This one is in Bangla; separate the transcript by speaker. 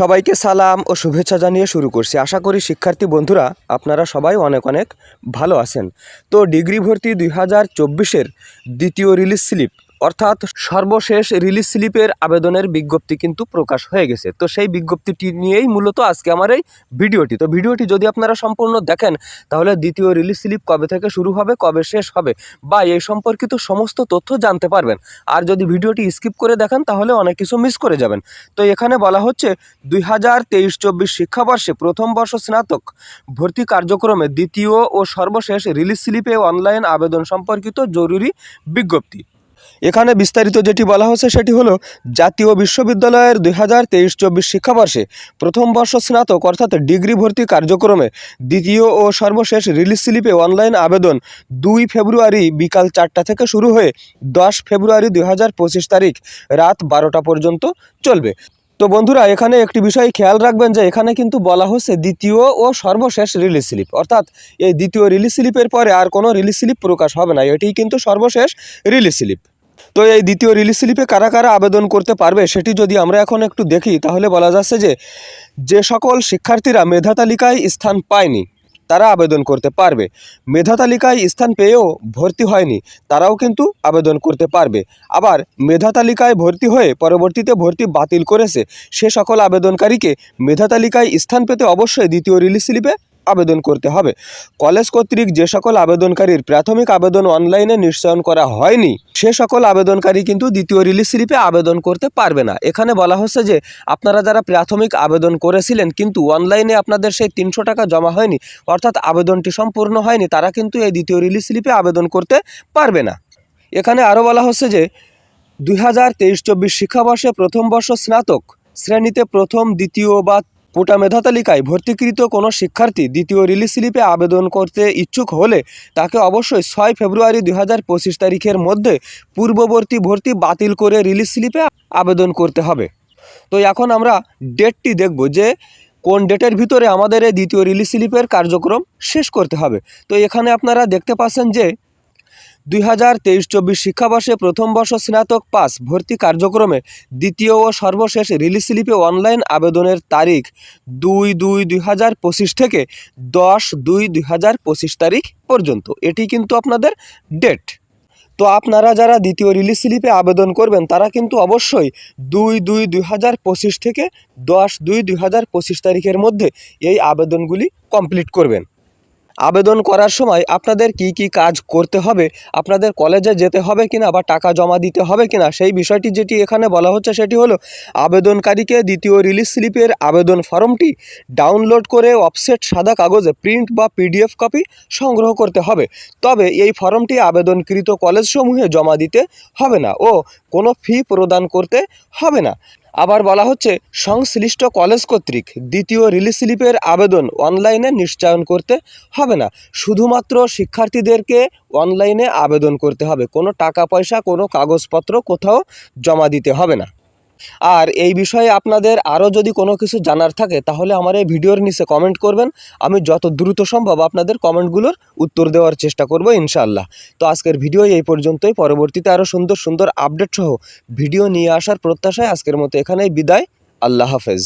Speaker 1: সবাইকে সালাম ও শুভেচ্ছা জানিয়ে শুরু করছি। আশা করি শিক্ষার্থী বন্ধুরা, আপনারা সবাই অনেক অনেক ভালো আছেন। তো ডিগ্রি ভর্তি দুই হাজার চব্বিশের দ্বিতীয় রিলিজ স্লিপ অর্থাৎ সর্বশেষ রিলিজ স্লিপের আবেদনের বিজ্ঞপ্তি কিন্তু প্রকাশ হয়ে গেছে। তো সেই বিজ্ঞপ্তিটি নিয়েই মূলত আজকে আমার এই ভিডিওটি। তো ভিডিওটি যদি আপনারা সম্পূর্ণ দেখেন, তাহলে দ্বিতীয় রিলিজ স্লিপ কবে থেকে শুরু হবে, কবে শেষ হবে, বা এই সম্পর্কিত সমস্ত তথ্য জানতে পারবেন। আর যদি ভিডিওটি স্কিপ করে দেখেন, তাহলে অনেক কিছু মিস করে যাবেন। তো এখানে বলা হচ্ছে, দুই হাজার তেইশ চব্বিশ শিক্ষাবর্ষে প্রথম বর্ষ স্নাতক ভর্তি কার্যক্রমে দ্বিতীয় ও সর্বশেষ রিলিজ স্লিপে অনলাইন আবেদন সম্পর্কিত জরুরি বিজ্ঞপ্তি। এখানে বিস্তারিত যেটি বলা হচ্ছে সেটি হলো, জাতীয় বিশ্ববিদ্যালয়ের দুই হাজার তেইশ চব্বিশ শিক্ষাবর্ষে প্রথম বর্ষ স্নাতক অর্থাৎ ডিগ্রি ভর্তি কার্যক্রমে দ্বিতীয় ও সর্বশেষ রিলিজ স্লিপে অনলাইন আবেদন দুই ফেব্রুয়ারি বিকাল চারটা থেকে শুরু হয়ে দশ ফেব্রুয়ারি দুই হাজার পঁচিশ তারিখ রাত বারোটা পর্যন্ত চলবে। তো বন্ধুরা, এখানে একটি বিষয় খেয়াল রাখবেন যে এখানে কিন্তু বলা হচ্ছে দ্বিতীয় ও সর্বশেষ রিলিজ স্লিপ। অর্থাৎ এই দ্বিতীয় রিলিজ স্লিপের পরে আর কোনো রিলিজ স্লিপ প্রকাশ হবে না এটি কিন্তু সর্বশেষ রিলিজ স্লিপ। তো এই দ্বিতীয় রিলিজ স্লিপে কারা কারা আবেদন করতে পারবে সেটি যদি আমরা এখন একটু দেখি, তাহলে বলা যাচ্ছে যে যে সকল শিক্ষার্থীরা মেধা তালিকায় স্থান পায়নি, তারা আবেদন করতে পারবে। মেধা তালিকায় স্থান পেয়েও ভর্তি হয়নি, তারাও কিন্তু আবেদন করতে পারবে। আবার মেধা তালিকায় ভর্তি হয়ে পরবর্তীতে ভর্তি বাতিল করেছে, সে সকল আবেদনকারীকে মেধা তালিকায় স্থান পেতে অবশ্যই দ্বিতীয় রিলিজ স্লিপে আবেদন করতে হবে। কলেজ কর্তৃক যে সকল আবেদনকারীর প্রাথমিক আবেদন অনলাইনে নিশ্চয়ন করা হয়নি, সে সকল আবেদনকারী কিন্তু দ্বিতীয় রিলিজ স্লিপে আবেদন করতে পারবে না। এখানে বলা হচ্ছে যে, আপনারা যারা প্রাথমিক আবেদন করেছিলেন কিন্তু অনলাইনে আপনাদের সেই তিনশো টাকা জমা হয়নি, অর্থাৎ আবেদনটি সম্পূর্ণ হয়নি, তারা কিন্তু এই দ্বিতীয় রিলিজ স্লিপে আবেদন করতে পারবে না। এখানে আরও বলা হচ্ছে যে, দুই হাজার তেইশ চব্বিশ শিক্ষাবর্ষে প্রথম বর্ষ স্নাতক, শ্রেণীতে প্রথম, দ্বিতীয় বা কোটা মেধা তালিকায় ভর্তিকৃত কোনো শিক্ষার্থী দ্বিতীয় রিলিজ স্লিপে আবেদন করতে ইচ্ছুক হলে তাকে অবশ্যই ছয় ফেব্রুয়ারি দুই হাজার পঁচিশ তারিখের মধ্যে পূর্ববর্তী ভর্তি বাতিল করে রিলিজ স্লিপে আবেদন করতে হবে। তো এখন আমরা ডেটটি দেখব যে কোন ডেটের ভিতরে আমাদের এই দ্বিতীয় রিলিজ স্লিপের কার্যক্রম শেষ করতে হবে। তো এখানে আপনারা দেখতে পাচ্ছেন যে দুই হাজার তেইশ চব্বিশ শিক্ষাবর্ষে প্রথম বর্ষ স্নাতক পাস ভর্তি কার্যক্রমে দ্বিতীয় ও সর্বশেষ রিলিজ স্লিপে অনলাইন আবেদনের তারিখ দুই দুই দুই হাজার পঁচিশ থেকে দশ দুই দুই হাজার পঁচিশ তারিখ পর্যন্ত। এটি কিন্তু আপনাদের ডেট তো আপনারা যারা দ্বিতীয় রিলিজ স্লিপে আবেদন করবেন, তারা কিন্তু অবশ্যই দুই দুই দুই হাজার পঁচিশ থেকে দশ দুই দুই হাজার পঁচিশ তারিখের মধ্যে এই আবেদনগুলি কমপ্লিট করবেন। আবেদন করার সময় আপনাদের কি কি কাজ করতে হবে, আপনাদের কলেজে যেতে হবে কিনা বা টাকা জমা দিতে হবে কিনা, সেই বিষয়টি যেটি এখানে বলা হচ্ছে সেটি হলো আবেদনকারীকে দ্বিতীয় রিলিজ স্লিপের আবেদন ফর্মটি ডাউনলোড করে অফসেট সাদা কাগজে প্রিন্ট বা পিডিএফ কপি সংগ্রহ করতে হবে। তবে এই ফর্মটি আবেদনকৃত কলেজসমূহে জমা দিতে হবে না ও কোনো ফি প্রদান করতে হবে না। আবার বলা হচ্ছে, সংশ্লিষ্ট কলেজ কর্তৃক দ্বিতীয় রিলিজ স্লিপের আবেদন অনলাইনে নিশ্চয়ন করতে হবে না। শুধুমাত্র শিক্ষার্থীদেরকে অনলাইনে আবেদন করতে হবে। কোনো টাকা পয়সা, কোনো কাগজপত্র কোথাও জমা দিতে হবে না। আর এই বিষয়ে আপনাদের আরও যদি কোনো কিছু জানার থাকে, তাহলে আমার এই ভিডিওর নিচে কমেন্ট করবেন। আমি যত দ্রুত সম্ভব আপনাদের কমেন্টগুলোর উত্তর দেওয়ার চেষ্টা করব ইনশাআল্লাহ। তো আজকের ভিডিও এই পর্যন্তই। পরবর্তীতে আরও সুন্দর সুন্দর আপডেট সহ ভিডিও নিয়ে আসার প্রত্যাশায় আজকের মতো এখানেই বিদায়। আল্লাহ হাফেজ।